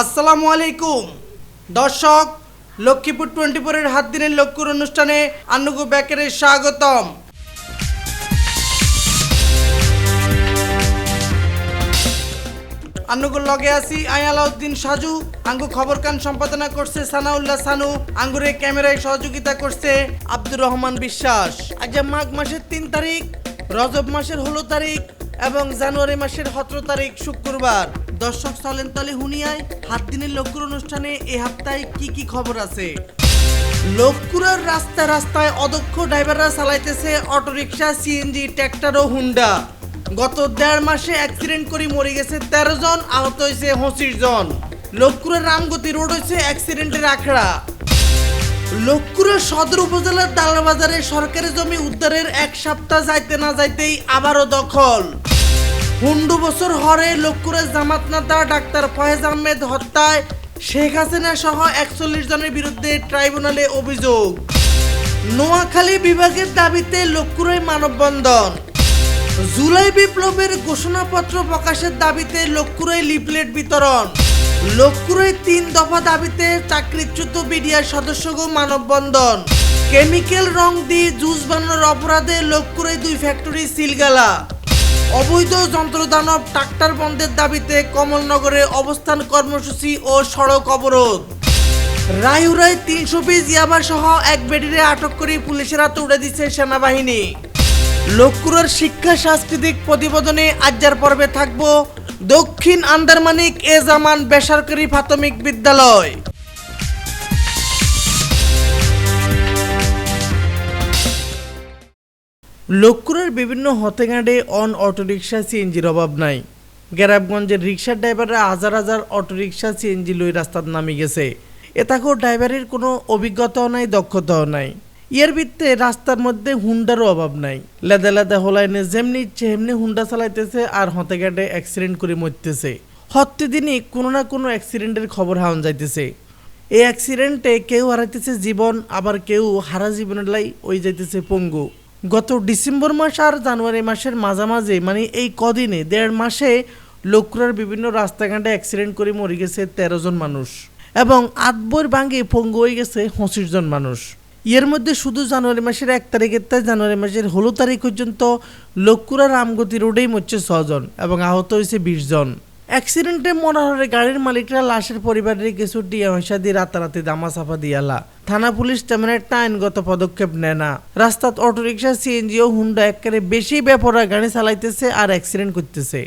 আসসালামু আলাইকুম। দর্শক, লক্ষ্মীপুর টোয়েন্টি ফোরের হাত দিনের লক্ষ্মীর অনুষ্ঠানে আন্নুগু ব্যাকেরের স্বাগতম। আন্নুগুর লগে আছি আয়ালাউদ্দিন সাজু। আঙ্গু খবর কান সম্পাদনা করছে সানাউল্লাহ সানু। আঙ্গুরে ক্যামেরায় সহযোগিতা করছে আব্দুর রহমান বিশ্বাস। আজ মাঘ মাসের তিন তারিখ রজব মাসের ষোলো তারিখ এবং জানুয়ারি মাসের সতেরো তারিখ শুক্রবার। দর্শক চলেন তালে হুনিয়ায় হাত দিনের লক্ষ্যর অনুষ্ঠানে এ সপ্তাহে কি কি খবর আছে? লোককুরার রাস্তায় রাস্তায় অদক্ষ ড্রাইভাররা চালাইতেছে অটোরিকশা, সিএনজি, ট্র্যাক্টর ও হুন্ডা। গত দেড় মাসে অ্যাক্সিডেন্ট করে মরে গেছে তেরো জন, আহত হয়েছে পঁচিশ জন। লোককুরের রামগতি রোড হয়েছে অ্যাক্সিডেন্টের আখড়া। লক্ষ্মীপুরের সদর উপজেলার দালাবাজারে সরকারি জমি উদ্ধারের এক সপ্তাহ যাইতে না যাইতেই আবারও দখল। হুন্ডু বছর হরে লক্ষ্মীপুরের জামাত নেতা ডাক্তার ফয়েজ আহমেদ হত্যায় শেখ হাসিনা সহ একচল্লিশ জনের বিরুদ্ধে ট্রাইব্যুনালে অভিযোগ। নোয়াখালী বিভাগের দাবিতে লক্ষ্মীপুরে মানববন্ধন। জুলাই বিপ্লবের ঘোষণাপত্র প্রকাশের দাবিতে লক্ষ্মীপুরে লিফলেট বিতরণ। লক্ষ্মীপুরে তিন দফা দাবিতে চাকরিচ্যুত বিডিআর সদস্যগো মানববন্ধন। কেমিক্যাল রং দিয়ে জুস বানানোর অপরাধে লক্ষ্মীপুরে দুই ফ্যাক্টরি সিলগালা। অবৈধ যন্ত্রদানব ট্রাক্টর বন্ধের দাবিতে কমলনগরে অবস্থান কর্মসূচি ও সড়ক অবরোধ। রায়ুরায় তিনশো পিস ইয়াবা সহ এক বেডিরে আটক করে পুলিশের হাতে উড়ে দিচ্ছে সেনাবাহিনী। লক্ষ্মুরের শিক্ষা সাংস্কৃতিক প্রতিবেদনে আজ্জার পর্বে থাকব দক্ষিণ আন্দারমানিক এ জামান বেসরকারি প্রাথমিক বিদ্যালয়। লক্ষ্মুরের বিভিন্ন হতেঘাটে অন অটোরিকশা সিএনজির অভাব নাই। গ্যারাবগঞ্জের রিক্সার ড্রাইভাররা হাজার হাজার অটোরিকশা সিএনজি লই রাস্তার নামি গেছে। এটাকেও ড্রাইভারের কোনো অভিজ্ঞতাও নাই, দক্ষতাও নাই। এর ভিত্তে রাস্তার মধ্যে হুন্ডারও অভাব নাই। লেদা লেদা হোলাইনে যেমনি ইচ্ছে এমনি হুন্ডা চালাইতেছে আর হতে ঘাটে অ্যাক্সিডেন্ট করে মরতেছে। প্রতিদিনই কোনো না কোনো অ্যাক্সিডেন্টের খবর হাওন যাইতেছে। এই অ্যাক্সিডেন্টে কেউ হারাইতেছে জীবন, আবার কেউ হারা জীবনের লাই ওই যাইতেছে পঙ্গু। গত ডিসেম্বর মাস আর জানুয়ারি মাসের মাঝামাঝি মানে এই কদিনে, দেড় মাসে লক্ষ্মুরার বিভিন্ন রাস্তাঘাটে অ্যাক্সিডেন্ট করে মরে গেছে তেরো জন মানুষ। এবং আটবর ভাঙে পঙ্গু হয়ে গেছে পঁচিশ জন মানুষ। এর মধ্যে শুধু জানুয়ারি মাসের এক তারিখের তাই জানুয়ারি মাসের ষোলো তারিখ পর্যন্ত লক্ষ্মুরা রামগতি রোডেই মরছে ছজন এবং আহত হয়েছে বিশ জন। অ্যাক্সিডেন্টে মরা হলে গাড়ির মালিকরা লাশের পরিবারের কিছু টিয়া পয়সা দিয়ে রাতারাতি দামা চাপা দিয়ালা থানা পুলিশ তেমন একটা আইনগত পদক্ষেপ নেয় না। রাস্তাত অটোরিকশা, সিএনজি ও হুন্ডা একেবারে বেশি ব্যাপারা গাড়ি চালাইতেছে আর অ্যাক্সিডেন্ট করতেছে।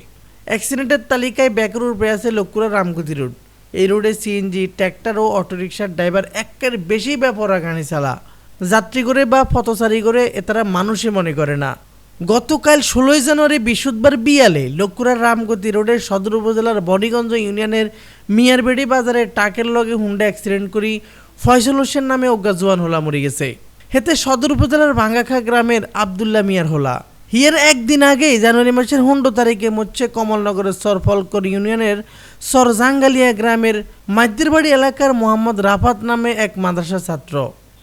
অ্যাক্সিডেন্টের তালিকায় ব্যাকরুর উপরে আছে লক্ষ্মুরা রামগতি রোড। এই রোডে সিএনজি, ট্র্যাক্টর ও অটোরিকশার ড্রাইভার একের বেশি ব্যাপারা গাড়ি চালা। যাত্রী করে বা পথচারী করে এ তারা মানুষই মনে করে না। গতকাল ষোলোই জানুয়ারি বৃহস্পতিবার বিয়ালে লক্ষ্মুরার রামগতি রোডের সদর উপজেলার বনিগঞ্জ ইউনিয়নের মিয়ারবেড়ি বাজারে টাকের লগে হুন্ডা অ্যাক্সিডেন্ট করি ফয়সল হোসেন নামে অজ্ঞা জোয়ান হোলা মরে গেছে। হেতে সদর উপজেলার ভাঙ্গাখা গ্রামের আবদুল্লাহ মিয়ার হোলা। হিয়ার একদিন আগেই জানুয়ারি মাসের হুন্ডো তারিখে মরছে কমলনগরের সরফলকর ইউনিয়নের সরজাঙ্গালিয়া গ্রামের মাদ্দিরবাড়ি এলাকার মোহাম্মদ রাফাত নামে এক মাদ্রাসা ছাত্র।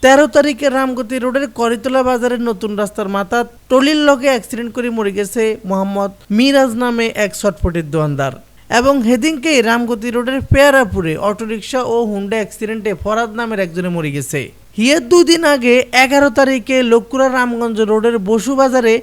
তেরো তারিখে রামগতি রোডের করিতলা বাজারের নতুন রাস্তার মাথা টলির লগে অ্যাক্সিডেন্ট করে মরে গেছে মোহাম্মদ মিরাজ নামে এক ছটফটির দোয়ানদার এবং হেদিনকে রামগতি রোডের পেয়ারাপুরে অটোরিকশা ও হুন্ডা অ্যাক্সিডেন্টে ফরাদ নামের একজনে মরে গেছে। হিয়ের দুদিন আগে এগারো তারিখে লক্ষ্মুরা রামগঞ্জ রোডের বসু বাজারে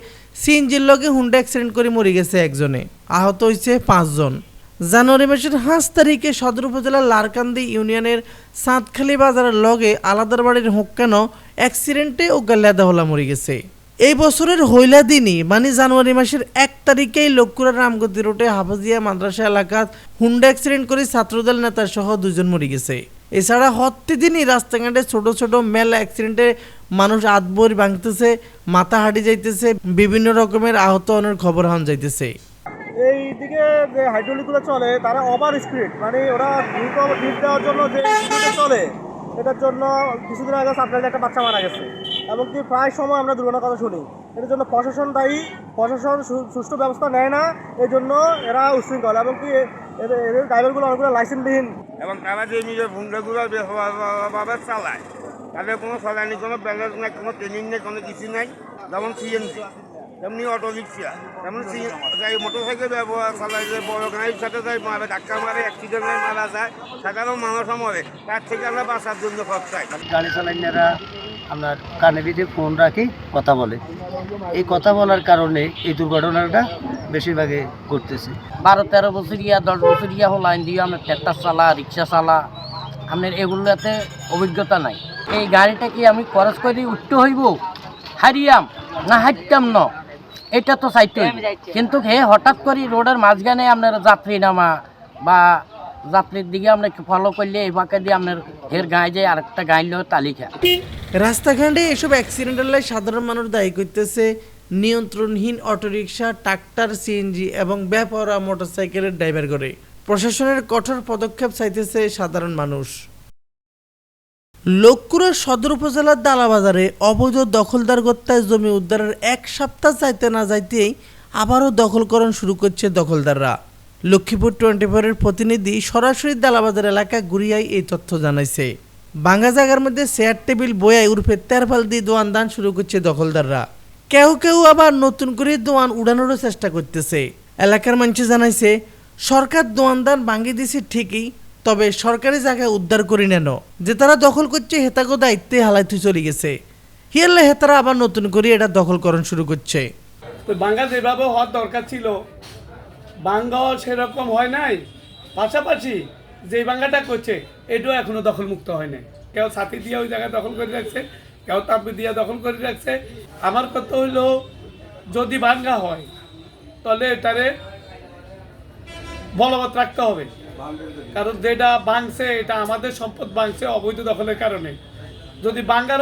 সিএনজির লগে হুন্ডা অ্যাক্সিডেন্ট করে মরে গেছে একজনে। আহত হয়েছে পাঁচজন। জানুয়ারি মাসের পাঁচ তারিখে সদর উপজেলার লারকান্দি ইউনিয়নের সাঁতখালি বাজারের লগে আলাদার বাড়ির হোক্কানো অ্যাক্সিডেন্টে ও গাল্লাদা হলা মরে গেছে। এই বছরের হইলা দিনই মানে জানুয়ারি মাসের এক তারিখেই লক্ষ্মুরা রামগতি রোডে হাফাজিয়া মাদ্রাসা এলাকাত হুন্ডা অ্যাক্সিডেন্ট করে ছাত্রদল নেতা সহ দুজন মরে গেছে। এছাড়া হত্যে দিনই রাস্তাঘাটে ছোট ছোট মেলা অ্যাক্সিডেন্টে মানুষ আতবর ভাঙতেছে, মাথা হাঁটি যাইতেছে, বিভিন্ন রকমের আহত অনেক খবর হন যাইতেছে। দিকে যে হাইড্রোলিকগুলো চলে, তারা ওভার স্পিড মানে ওরা দ্রুত ডিপ দেওয়ার জন্য যে চলে, এটার জন্য কিছুদিন আগে সাপ্লাইতে একটা বাচ্চা মারা গেছে। এবং কি প্রায় সময় আমরা দুর্ঘটনার কথা শুনি। এটার জন্য প্রশাসন দায়ী, প্রশাসন সুষ্ঠু ব্যবস্থা নেয় না, এই জন্য এরা উশৃঙ্খল। এবং কি এদের ড্রাইভারগুলো অনেকগুলো লাইসেন্সবিহীন এবং তারা যে নিজের ভুন্ডাগুলো ভাবে চালায়, তাদের কোনো সদানি কোনো ব্যালেন্স নেই, কোনো ট্রেনিং নেই, কোনো কিছু নেই, যেমন সিএনজি তেমনি অটো রিক্সা। তেমন গাড়ি মোটর সাইকেল ব্যবহার চালাইলে বড় গাড়ির সাথে যাই মারে, ধাক্কা মারে অ্যাক্সিডেন্ট মারা যায়, সাধারণ মানুষও মরে। তার থেকে আমরা বাঁচার জন্য খরচ চাই। গাড়ি চালাইনারা আপনার কানে বিধে ফোন রাখি, কথা বলে। এই কথা বলার কারণে এই দুর্ঘটনাটা বেশিরভাগে ঘটতেছে। বারো, তেরো বছরিয়া দশ বছরিয়া হল লাইন দিয়ে আপনার ট্র্যাক্টর চালা, রিক্সা চালা। আপনার এগুলোতে অভিজ্ঞতা নাই। এই গাড়িটা কি আমি খরচ করে উঠতে হইব? হারিয়াম না হাঁটতাম ন? এটা তো চাইতে কিন্তু হে হঠাৎ করে রোডের মাঝখানে আপনার যাত্রী নামা বা যাত্রীর দিকে আমরা ফলো করলে এই ফাঁকে দিয়ে আপনার হের গায়ে যায় আরেকটা গাইল তালিকা রাস্তাঘাটে এসব অ্যাক্সিডেন্টাল সাধারণ মানুষ দায়ী করতেছে। নিয়ন্ত্রণহীন অটোরিকশা ট্রাক্টর সিএনজি এবং বেপরোয়া মোটরসাইকেলের ড্রাইভার করে। প্রশাসনের কঠোর পদক্ষেপ চাইতেছে সাধারণ মানুষ। লক্ষ্মুরা সদর উপজেলার দালাবাজারে অবৈধ দখলদার গত্তায় জমি উদ্ধারের এক সপ্তাহ যাইতে না যাইতেই আবারও দখলকরণ শুরু করছে দখলদাররা। লক্ষ্মীপুর টোয়েন্টি ফোরের প্রতিনিধি সরাসরি দালাবাজার এলাকা ঘুরিয়াই এই তথ্য জানাইছে। বাঙ্গা জায়গার মধ্যে চেয়ার, টেবিল, বয়াই উর্ফে তেরপাল দিয়ে দোয়ান দান শুরু করছে দখলদাররা। কেউ কেউ আবার নতুন করে দোয়ান উড়ানোরও চেষ্টা করতেছে। এলাকার মানুষ জানাইছে, সরকার দোয়ান দান ভাঙ্গি দিছে ঠিকই তবে সরকারি জায়গা উদ্ধার করে নেন। যে তারা দখল করছে হেতাগো দায়িত্বে হালাইতে চলে গেছে। হিয়ালে হেতারা আবার নতুন করে এটা দখলকরণ শুরু করছে। তো বাঙ্গা যেভাবে হওয়ার দরকার ছিল বাঙ্গাও সেরকম হয় নাই। পাশাপাশি যে বাঙ্গাটা করছে, এটাও এখনও দখলমুক্ত হয় নাই। কেউ ছাতি দিয়ে ওই জায়গায় দখল করে রাখছে, কেউ তাপি দিয়ে দখল করে রাখছে। আমার কথা হইল, যদি বাঙ্গা হয়, তাহলে এটারে বলবৎ রাখতে হবে। কারণ যেটা বাংছে এটা আমাদের সম্পদ বাংছে অবৈধ দখলের কারণে। যদি বাঙ্গার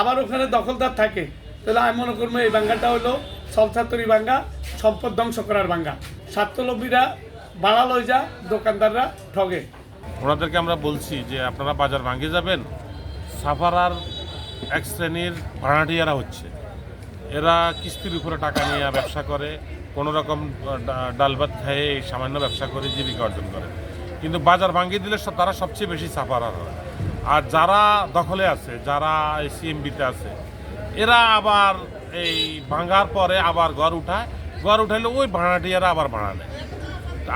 আবার ওখানে দখলদার থাকে, তাহলে আমি মনে করব এই বাঙ্গাটা হলো সলসাতরি বাঙ্গা, সম্পদ ধ্বংস করার বাঙ্গা। স্বার্থলোভীরা বাড়া লই যা, দোকানদাররা ঠগে। ওনাদেরকে আমরা বলছি যে আপনারা বাজার ভাঙে যাবেন, সাফারার এক শ্রেণির ভাড়াটিয়ারা হচ্ছে। এরা কিস্তির উপরে টাকা নিয়ে ব্যবসা করে কোনো রকম ডাল ভাত খেয়ে এই সামান্য ব্যবসা করে জীবিকা অর্জন করে। কিন্তু বাজার ভাঙিয়ে দিলে তারা সবচেয়ে বেশি সাফারার হয়। আর যারা দখলে আছে যারা সিএমবিতে আছে এরা আবার এই ভাঙার পরে আবার ঘর উঠায়। ঘর উঠাইলে ওই ভাড়াটিয়ারা আবার ভাড়া নেয়।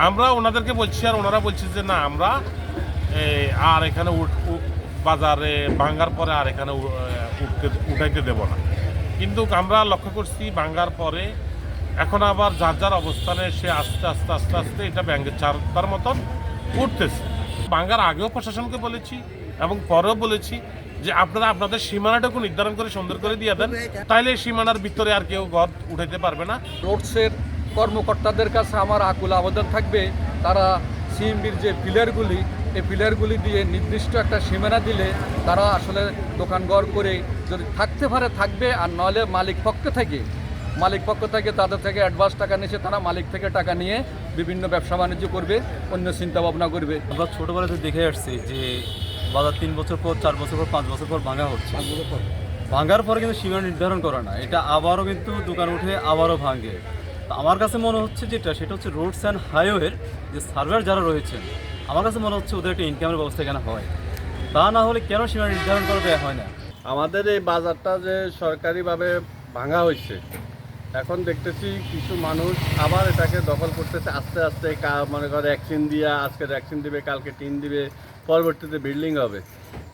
আমরা ওনাদেরকে বলছি আর ওনারা বলছে যে না আমরা এই, আর এখানে বাজারে ভাঙ্গার পরে আর এখানে উঠতে উঠাইতে দেব না। কিন্তু আমরা লক্ষ্য করছি ভাঙ্গার পরে এখন আবার যার যার অবস্থানে সে আস্তে আস্তে আস্তে আস্তে এটা ব্যাঙ্গের চারটার মতন উঠতেছে। বাঙ্গার আগেও প্রশাসনকে বলেছি এবং পরেও বলেছি যে আপনারা আপনাদের সীমানাটুকু নির্ধারণ করে সুন্দর করে দিয়ে দেন। তাইলে সীমানার ভিতরে আর কেউ ঘর উঠাইতে পারবে না। রোডসের কর্মকর্তাদের কাছে আমার আকুল আবেদন থাকবে, তারা সিএমবির যে পিলারগুলি, এই পিলারগুলি দিয়ে নির্দিষ্ট একটা সীমানা দিলে তারা আসলে দোকানঘর করে যদি থাকতে পারে, থাকবে, আর নইলে মালিক পক্ষ থেকে মালিক পক্ষ থেকে তাদের থেকে অ্যাডভান্স টাকা নিয়েছে তারা মালিক থেকে টাকা নিয়ে বিভিন্ন ব্যবসা বাণিজ্য করবে অন্য চিন্তা ভাবনা করবে। আমরা ছোটোবেলাতে দেখে আসছি যে বাজার তিন বছর পর চার বছর পর পাঁচ বছর পর ভাঙা হচ্ছে। ভাঙার পরে কিন্তু সীমা নির্ধারণ করে না এটা আবারও কিন্তু দোকান উঠে আবারও ভাঙে। আমার কাছে মনে হচ্ছে যেটা সেটা হচ্ছে রোডস অ্যান্ড হাইওয়ের যে সার্ভার যারা রয়েছেন আমার কাছে মনে হচ্ছে ওদের একটা ইনকামের ব্যবস্থা এখানে হয়। তা না হলে কেন সীমা নির্ধারণ করা দেওয়া হয় না? আমাদের এই বাজারটা যে সরকারিভাবে ভাঙা হয়েছে এখন দেখতেছি কিছু মানুষ আবার এটাকে দখল করতেছে আস্তে আস্তে কা- মনে করে ভ্যাকসিন দিয়া আজকে ভ্যাকসিন দিবে কালকে টিন দিবে পরবর্তীতে বিল্ডিং হবে।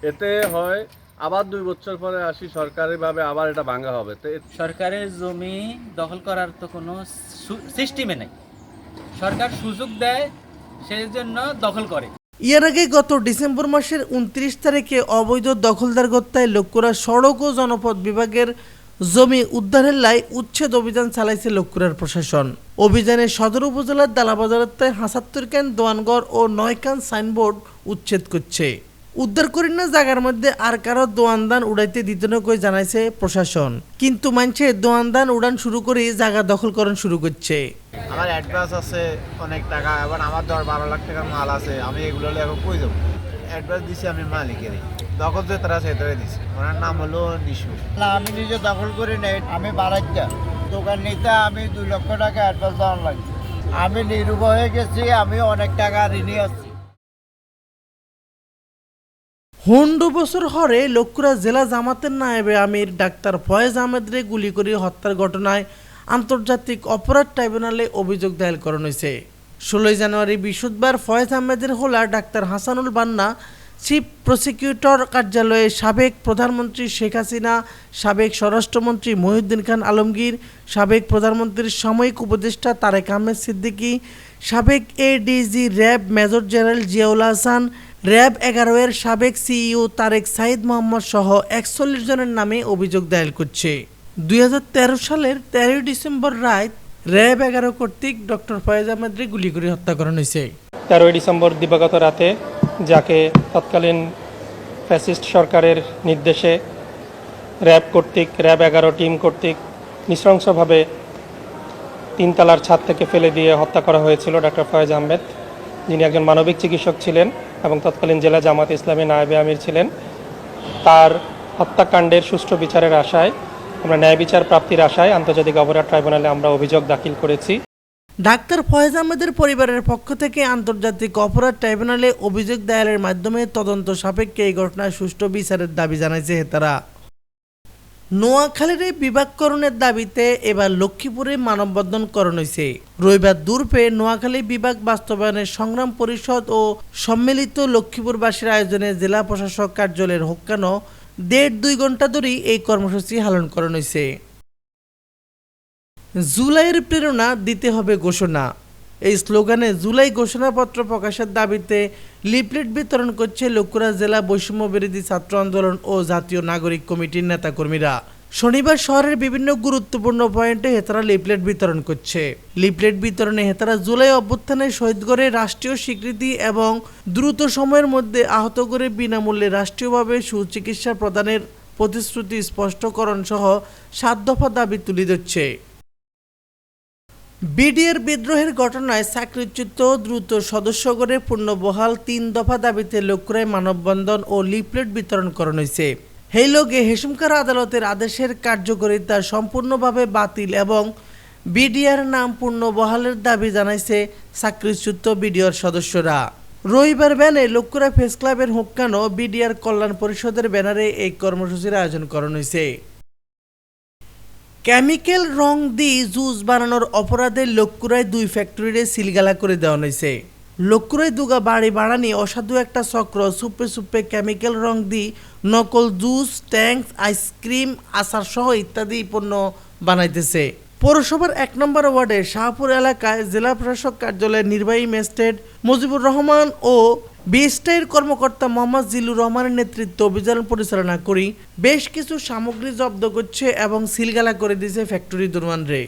এতে হয় আবার দুই বছর পরে আসি সরকারিভাবে আবার এটা ভাঙা হবে। তো সরকারের জমি দখল করার তো কোনো সিস্টেমে নেই। সরকার সুযোগ দেয় সেই জন্য দখল করে। এর আগে গত ডিসেম্বর মাসের উনত্রিশ তারিখে অবৈধ দখলদার গত্তায় লক্ষ্যরা সড়ক ও জনপদ বিভাগের জমি উদ্ধারের লাই উচ্ছেদ অভিযান চালাইছে লক্ষ্যরার প্রশাসন। অভিযানে সদর উপজেলার দালাবাজারতে হাসাত্তর ক্যান, দোয়ানগড় ও নয় কান সাইনবোর্ড উচ্ছেদ করছে। উদ্ধার করি না জায়গার মধ্যে আর কারও দোয়ানদান উড়াইতে দিতে না জানাইছে প্রশাসন। কিন্তু মানছে দোয়ানদান উড়ান শুরু করে জায়গা দখলকরণ শুরু করছে। আমার অ্যাডভান্স আছে অনেক টাকা, এবার আমার দশ বারো লাখ টাকার মাল আছে, আমি এগুলো এখন কই যাব? অ্যাডভান্স দিছি আমি মালিকেরই দখল যে তারা সেটাই দিছি। ওনার নাম হলো নিশু। না আমি নিজে দখল করি নাই আমি বাড়াইটা দোকান নিতে আমি দুই লক্ষ টাকা অ্যাডভান্স দেওয়ার লাগে। আমি নিরুপায় হয়ে গেছি আমি অনেক টাকা ঋণে আছি। হুন্ডু বছর হরে লক্ষ্মীরা জেলা জামাতের নায়েবে আমির ডাক্তার ফয়েজ আহমেদরে গুলি করে হত্যার ঘটনায় আন্তর্জাতিক অপরাধ ট্রাইব্যুনালে অভিযোগ দায়ের করানো হয়েছে। ষোলোই জানুয়ারি বৃহস্পতিবার ফয়েজ আহমেদের হোলা ডাক্তার হাসানুল বান্না, চিফ প্রসিকিউটর কার্যালয়ে সাবেক প্রধানমন্ত্রী শেখ হাসিনা, সাবেক স্বরাষ্ট্রমন্ত্রী মহিউদ্দিন খান আলমগীর, সাবেক প্রধানমন্ত্রীর সাময়িক উপদেষ্টা তারেক আহমেদ সিদ্দিকী, সাবেক ADG RAB major general Ziaul Hasan, RAB এগারো এর সাবেক সিইও তারেক সাইদ মোহাম্মদ সহ একচল্লিশ জনের নামে অভিযোগ দায়ের করছে। দুই হাজার তেরো সালের তেরোই ডিসেম্বর রাত র্যাব এগারো কর্তৃক ডক্টর ফয়েজ আহমেদরে গুলি করে হত্যা করানো হয়েছে। তেরোই ডিসেম্বর দিবাগত রাতে যাকে তৎকালীন ফ্যাসিস্ট সরকারের নির্দেশে র্যাব কর্তৃক, র্যাব এগারো টিম কর্তৃক নৃশংসভাবে তিনতলার ছাদ থেকে ফেলে দিয়ে হত্যা করা হয়েছিল ডক্টর ফয়েজ আহমেদ। যিনি একজন মানবিক চিকিৎসক ছিলেন এবং তৎকালীন জেলা জামাত ইসলামী নায়েবে আমির ছিলেন। তার হত্যাকাণ্ডের সুষ্ঠু বিচারের আশায় আমরা ন্যায় বিচার প্রাপ্তির আশায় আন্তর্জাতিক অপরাধ ট্রাইব্যুনালে আমরা অভিযোগ দাখিল করেছি। ডাক্তার ফয়েজ আহমেদের পরিবারের পক্ষ থেকে আন্তর্জাতিক অপরাধ ট্রাইব্যুনালে অভিযোগ দায়েরের মাধ্যমে তদন্ত সাপেক্ষে এই ঘটনায় সুষ্ঠু বিচারের দাবি জানাইছে তারা নোয়াখালীর বিভাগকরণের দাবিতে এবার লক্ষ্মীপুরে মানববন্ধন করণ হয়েছে রবিবার দূরপে নোয়াখালী বিভাগ বাস্তবায়নের সংগ্রাম পরিষদ ও সম্মিলিত লক্ষ্মীপুরবাসীর আয়োজনে জেলা প্রশাসক কার্যালয়ের হোক্কানো দেড় দুই ঘণ্টা ধরেই এই কর্মসূচি হালন করানো হয়েছে জুলাইয়ের প্রেরণা দিতে হবে ঘোষণা। এই স্লোগানে জুলাই ঘোষণাপত্র প্রকাশের দাবিতে লিফলেট বিতরণ করছে লক্ষ্মীরা জেলা বৈষম্য বিরোধী ছাত্র আন্দোলন ও জাতীয় নাগরিক কমিটির নেতাকর্মীরা। শনিবার শহরের বিভিন্ন গুরুত্বপূর্ণ পয়েন্টে হেতারা লিফলেট বিতরণ করছে। লিফলেট বিতরণে হেতারা জুলাই অভ্যুত্থানে শহীদ করে রাষ্ট্রীয় স্বীকৃতি এবং দ্রুত সময়ের মধ্যে আহত করে বিনামূল্যে রাষ্ট্রীয়ভাবে সুচিকিৎসা প্রদানের প্রতিশ্রুতি স্পষ্টকরণ সহ সাত দফা দাবি তুলে ধরছে। বিডিআর বিদ্রোহের ঘটনায় চাকরিচ্যুত দ্রুত সদস্য করে পূর্ণবহাল তিন দফা দাবিতে লক্ষ্যরায় মানববন্ধন ও লিফলেট বিতরণ করানো হয়েছে। সেই লগে হেসুমকার আদালতের আদেশের কার্যকারিতা সম্পূর্ণভাবে বাতিল এবং বিডিআর নাম পূর্ণ বহালের দাবি জানাইছে চাকরিচ্যুত বিডিআর সদস্যরা। রবিবার ব্যানে লক্ষ্যরা ফেস ক্লাবের হুক্কানো বিডিআর কল্যাণ পরিষদের ব্যানারে এই কর্মসূচির আয়োজন করানো হয়েছে। কেমিক্যাল রং দিয়ে জুস বানানোর অপরাধে লক্ষ্যরায় দুই ফ্যাক্টরিরে সিলগালা করে দেওয়া হয়েছে। লক্ষ্যরায় দুগা বাড়ি বাড়ানি অসাধু একটা চক্র সুপে সুপে কেমিক্যাল রং দি, নকল জুস ট্যাঙ্ক আইসক্রিম আচার সহ ইত্যাদি পণ্য বানাইতেছে। পৌরসভার এক নম্বর ওয়ার্ডের শাহপুর এলাকায় জেলা প্রশাসক কার্যালয়ের নির্বাহী ম্যাজিস্ট্রেট মুজিবুর রহমান ও বিএসটাইয়ের কর্মকর্তা মোহাম্মদ জিলুর রহমানের নেতৃত্বে অভিযান পরিচালনা করি। বেশ কিছু সামগ্রী জব্দ করছে এবং সিলগালা করে দিয়েছে ফ্যাক্টরি দুর্মানরে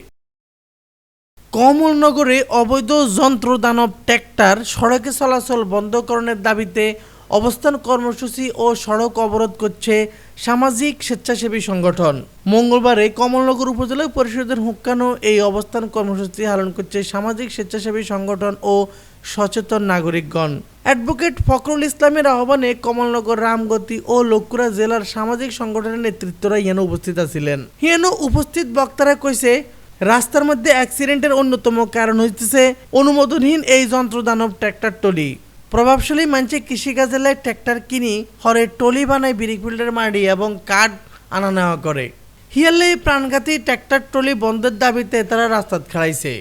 কমলনগরে অবৈধ যন্ত্র দানব ট্র্যাক্টর সড়কে চলাচল বন্ধকরণের দাবিতে অবস্থান কর্মসূচি ও সড়ক অবরোধ করছে সামাজিক স্বেচ্ছাসেবী সংগঠন। মঙ্গলবারে কমলনগর উপজেলা পরিষদের হুক্কানো এই অবস্থান কর্মসূচি পালন করছে সামাজিক স্বেচ্ছাসেবী সংগঠন ও সচেতন নাগরিকগণ। অ্যাডভোকেট ফখরুল ইসলামের আহ্বানে কমলনগর, রামগতি ও লক্ষ্মীরা জেলার সামাজিক সংগঠনের নেতৃত্বরা ইয়ানো উপস্থিত আছিলেন। হিয়ানো উপস্থিত বক্তারা কইছে রাস্তার মধ্যে অ্যাক্সিডেন্টের অন্যতম কারণ হইতেছে অনুমোদনহীন এই যন্ত্রদানব ট্র্যাক্টর টলি প্রভাবশালী মানুষে কৃষিকাজে লাই ট্র্যাক্টর কিনি হরে টলি বানায় বিরিকফিল্ডের মাড়ি এবং কাঠ আনা নেওয়া করে। হিয়ালে প্রাণঘাতী ট্র্যাক্টর টলি বন্ধের দাবিতে তারা রাস্তাত খাড়াইছে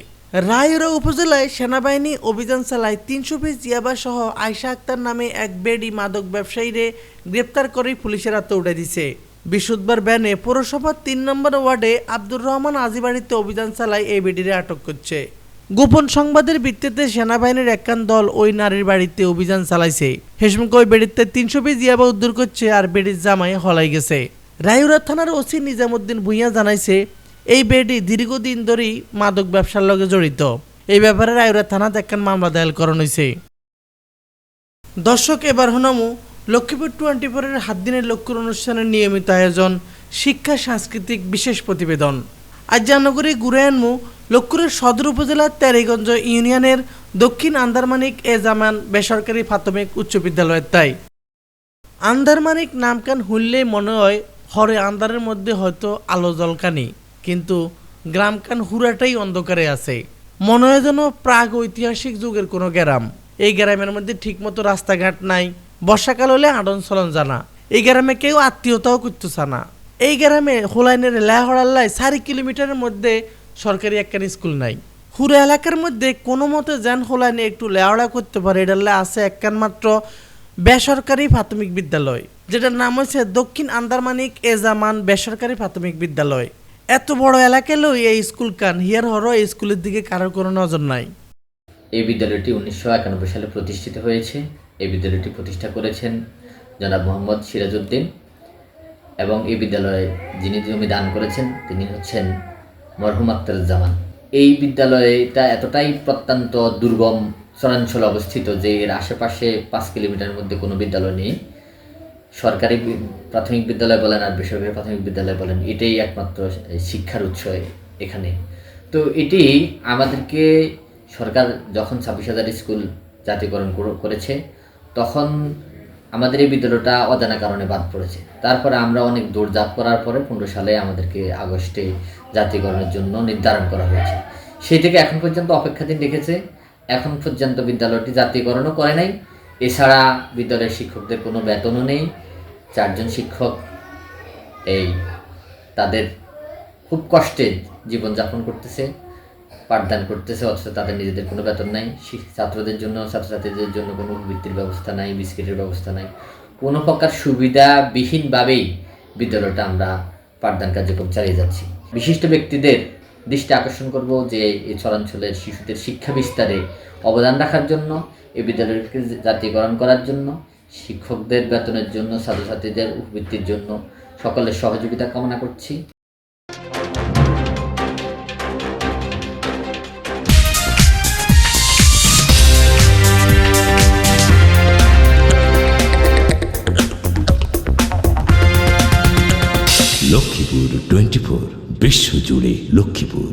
রায়রা উপজেলায় সেনাবাহিনী অভিযান চালায় তিনশো পিস জিয়াবা সহ আয়শা আক্তার নামে এক বেডি মাদক ব্যবসায়ীরে গ্রেপ্তার করে পুলিশের হাতে উঠে দিছে। বৃহস্পতিবার ব্যানে পৌরসভার তিন নম্বর ওয়ার্ডে আব্দুর রহমান আজিবাড়িতে অভিযান চালায় এই বেডিরে আটক করছে। গোপন সংবাদের ভিত্তিতে সেনাবাহিনীর একখান দল ওই নারীর বাড়িতে অভিযান চালাইছে। হেসমুখ ওই বেডিতে তিনশো পিস জিয়াবা উদ্ধার করছে আর বেডির জামাই হলাই গেছে। রায়ুরা থানার ওসি নিজামুদ্দিন ভুঁইয়া জানাইছে, এই বেডি দীর্ঘদিন ধরেই মাদক ব্যবসার লগে জড়িত। এই ব্যাপারে রায়ুরা থানাতে একখান মামলা দায়ের করানো হয়েছে দর্শক, এবার হনামু লক্ষ্মীপুর টোয়েন্টি ফোরের হাত দিনের লক্ষ্যর অনুষ্ঠানের নিয়মিত আয়োজন, শিক্ষা, সাংস্কৃতিক বিশেষ প্রতিবেদন। আজ জানগরী গুরায়নমু লক্ষ্মীপুরের সদর উপজেলার তেরিগঞ্জ ইউনিয়নের দক্ষিণ আন্দারমানিক এ জামান বেসরকারি প্রাথমিক উচ্চ বিদ্যালয়ের তাই। আন্দারমানিক নামকান হুললেই মনে হয় হরে আন্দারের মধ্যে হয়তো আলো জলকানি, কিন্তু গ্রামকান হুরাটাই অন্ধকারে আছে। মনে হয় যেন প্রাগ ঐতিহাসিক যুগের কোনো গ্রাম এই গ্রামের মধ্যে ঠিকমতো রাস্তাঘাট নাই বর্ষাকাল হলে আডন চলন জানা। এই গ্রামে কেউ আত্মীয়তাও করতেছে না এই গ্রামে হোলাইনের লেহড়াল্লায় চারি কিলোমিটারের মধ্যে সরকারি একখান স্কুল নাই। হুরা এলাকার মধ্যে কোনো মতে যান হোলাইনে একটু লেহড়া করতে পারে এটালে আছে একখান মাত্র বেসরকারি প্রাথমিক বিদ্যালয়, যেটার নাম হচ্ছে দক্ষিণ আন্দারমানিক এজামান বেসরকারি প্রাথমিক বিদ্যালয়। এত বড় এলাকায় লই এই স্কুল কান, হিয়ার হর এই স্কুলের দিকে কারোর কোনো নজর নাই। এই বিদ্যালয়টি উনিশশো একানব্বই সালে প্রতিষ্ঠিত হয়েছে। এই বিদ্যালয়টি প্রতিষ্ঠা করেছেন জনাব মোহাম্মদ সিরাজউদ্দিন এবং এই বিদ্যালয়ে যিনি জমি দান করেছেন, তিনি হচ্ছেন মরহুম আক্তারুজ্জামান। এই বিদ্যালয়টা এতটাই প্রত্যন্ত, দুর্গম, চরাঞ্চলে অবস্থিত যে এর আশেপাশে পাঁচ কিলোমিটারের মধ্যে কোনো বিদ্যালয় নেই। সরকারি প্রাথমিক বিদ্যালয় বলেন আর বেসরকারি প্রাথমিক বিদ্যালয় বলেন, এটাই একমাত্র শিক্ষার উৎস এখানে। তো এটি আমাদেরকে সরকার যখন ছাব্বিশ হাজার স্কুল জাতীয়করণ করেছে তখন আমাদের এই বিদ্যালয়টা অজানা কারণে বাদ পড়েছে। তারপরে আমরা অনেক দূর দৌড়ঝাঁপ করার পরে পনেরো সালে আমাদেরকে আগস্টে জাতীয়করণের জন্য নির্ধারণ করা হয়েছে। সেই থেকে এখন পর্যন্ত অপেক্ষাধীন রেখেছে। এখন পর্যন্ত বিদ্যালয়টি জাতীয়করণও করে নাই। এছাড়া বিদ্যালয়ের শিক্ষকদের কোনো বেতনও নেই। চারজন শিক্ষক এই তাদের খুব কষ্টে জীবনযাপন করতেছে। পাঠদান করতেছে, অথচ তাদের নিজেদের কোনো বেতন নাই। ছাত্রদের জন্য, ছাত্রছাত্রীদের জন্য কোনো বৃত্তির ব্যবস্থা নাই, বিস্কিটের ব্যবস্থা নাই। কোনো প্রকার সুবিধাবিহীনভাবেই বিদ্যালয়টা আমরা পাঠদান কার্যক্রম চালিয়ে যাচ্ছি। বিশিষ্ট ব্যক্তিদের দৃষ্টি আকর্ষণ করব যে এই চরাঞ্চলের শিশুদের শিক্ষা বিস্তারে অবদান রাখার জন্য, এই বিদ্যালয়কে জাতীয়করণ করার জন্য, শিক্ষকদের বেতনের জন্য, ছাত্রছাত্রীদের উপবৃত্তির জন্য সকলের সহযোগিতা কামনা করছি। টোয়েন্টি ফোর বিশ্বজুড়ে লক্ষ্মীপুর।